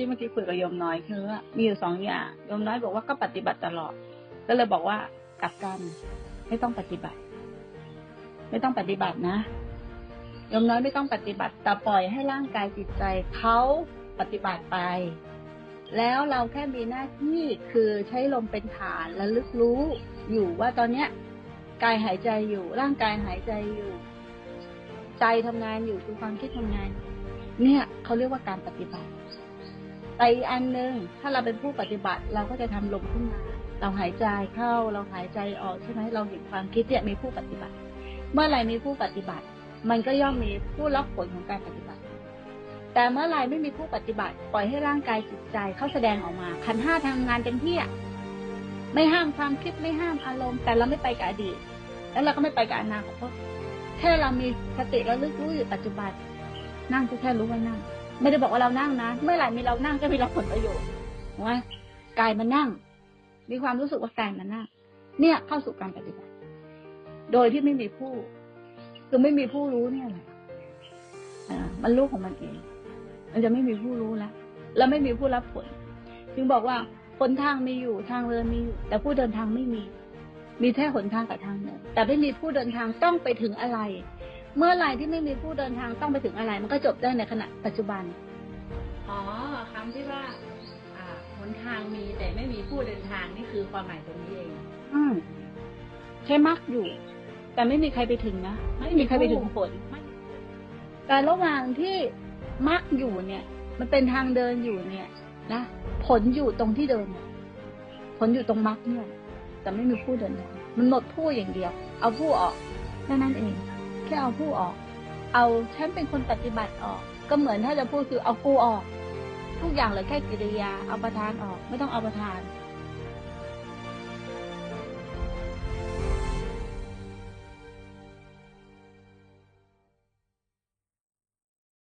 ที่เมื่อกี้คุยกับโยมน้อยคือว่ามีอยู่สองอย่างโยมน้อยบอกว่าก็ปฏิบัติตลอด ก็เลยบอกว่ากลับกัน ไม่ต้องปฏิบัติ ไม่ต้องปฏิบัตินะโยมน้อยไม่ต้องปฏิบัติ แต่ปล่อยให้ร่างกายจิตใจเขาปฏิบัติไป แล้วเราแค่มีหน้าที่คือใช้ลมเป็นฐานและลึกรู้อยู่ว่าตอนเนี้ยกายหายใจอยู่ ร่างกายหายใจอยู่ ใจทำงานอยู่คือความคิดทำงาน เนี่ยเขาเรียกว่าการปฏิบัติ แต่อีกอันหนึ่งถ้าเราเป็นผู้ปฏิบัติเราก็จะทำลมขึ้นมา เราหายใจเข้าเราหายใจออกใช่ไหมเราเห็นความคิดเนี่ยมีผู้ปฏิบัติ เมื่อไหร่มีผู้ปฏิบัติ มันก็ย่อมมีผู้รับผลของการปฏิบัติ แต่เมื่อไรไม่มีผู้ปฏิบัติ ปล่อยให้ร่างกายจิตใจเขาแสดงออกมา ขันห้าทำงานเต็มที่ไม่ห้ามความคิดไม่ห้ามอารมณ์ แต่เราไม่ไปกับอดีตแล้วเราก็ไม่ไปกับอนาคตแค่เรามีสติแล้วลึกรู้อยู่ปัจจุบัน นั่งก็แค่รู้ว่านั่ง ไม่ได้บอกว่าเรานั่งนะ เมื่อไหร่มีเรานั่งก็มีเราผลประโยชน์ถูกไหมกายมันนั่ง มีความรู้สึกว่ากายมันนั่ง เนี่ยเข้าสู่การปฏิบัติ โดยที่ไม่มีผู้ คือไม่มีผู้รู้เนี่ยแหละอ่ามันรู้ของมันเอง มันจะไม่มีผู้รู้แล้วแล้วไม่มีผู้รับผล จึงบอกว่าหนทางมีอยู่ทางเดินมีอยู่ แต่ผู้เดินทางไม่มี มีแค่หนทางกับทางเดินแต่ไม่มีผู้เดินทางต้องไปถึงอะไร เมื่อไหร่ที่ไม่มีผู้เดินทางต้องไปถึงอะไร มันก็จบได้ในขณะปัจจุบัน อ๋อคำที่ว่าอ่าหนทางมีแต่ไม่มีผู้เดินทางนี่คือความหมายตรงนี้เอง อืมใช้มักอยู่ แต่ไม่มีใครไปถึงนะ ไม่มีใครไปถึงผลไม่แต่ระหว่างที่มักอยู่เนี่ย มันเป็นทางเดินอยู่เนี่ย นะผลอยู่ตรงที่เดินเนี่ยผลอยู่ตรงมักเนี่ย แต่ไม่มีผู้เดินทางมันหมดผู้อย่างเดียว เอาผู้ออกแค่นั้นเอง แค่เอาผู้ออก เอาฉันเป็นคนปฏิบัติออก ก็เหมือนถ้าจะพูดคือเอากูออก ทุกอย่างเหลือแค่กิริยา เอาประธานออก ไม่ต้องเอาประธาน